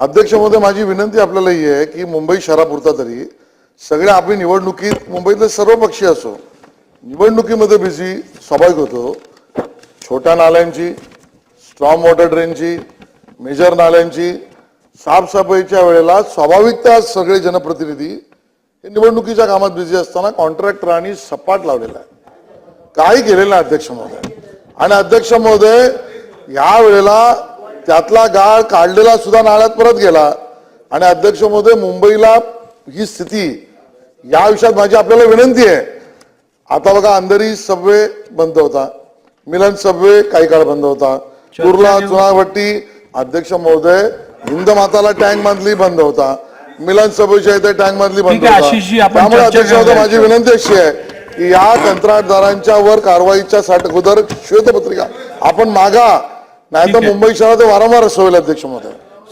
अध्यक्ष महोदय माझी विनंती आपल्याला ही आहे की मुंबई शहरापुरता तरी सगळ्या आपली निवडणुकीत मुंबईतले सर्व पक्षी असो निवडणुकीमध्ये बिझी स्वाभाविक होतो. छोट्या नाल्यांची स्ट्रॉंग वॉटर ड्रेनची मेजर नाल्यांची साफसफाईच्या वेळेला स्वाभाविकता सगळे जनप्रतिनिधी हे निवडणुकीच्या कामात बिझी असताना कॉन्ट्रॅक्टरांनी सपाट लावलेला आहे. काही केलेलं नाही अध्यक्ष महोदय. आणि अध्यक्ष महोदय या वेळेला त्यातला गाळ काढलेला सुद्धा नाळ्यात परत गेला. आणि अध्यक्ष महोदय मुंबईला ही स्थिती या विषयात माझी आपल्याला विनंती आहे. आता बघा अंधेरी सबवे बंद होता. मिलन सबवे काही काळ बंद होता. कुर्ला चुनाभट्टी अध्यक्ष महोदय हिंद माताला टँक मधली बंद होता. मिलन सबवेच्या इथे टँक मधली बंद होता. त्यामुळे अध्यक्ष महोदय. माझी विनंती अशी आहे की या कंत्राटदारांच्या वर कारवाईच्या साठी अगोदर श्वेतपत्रिका आपण मागा. नाही तर मुंबई शहरात वारंवार होईल अध्यक्ष महोदय.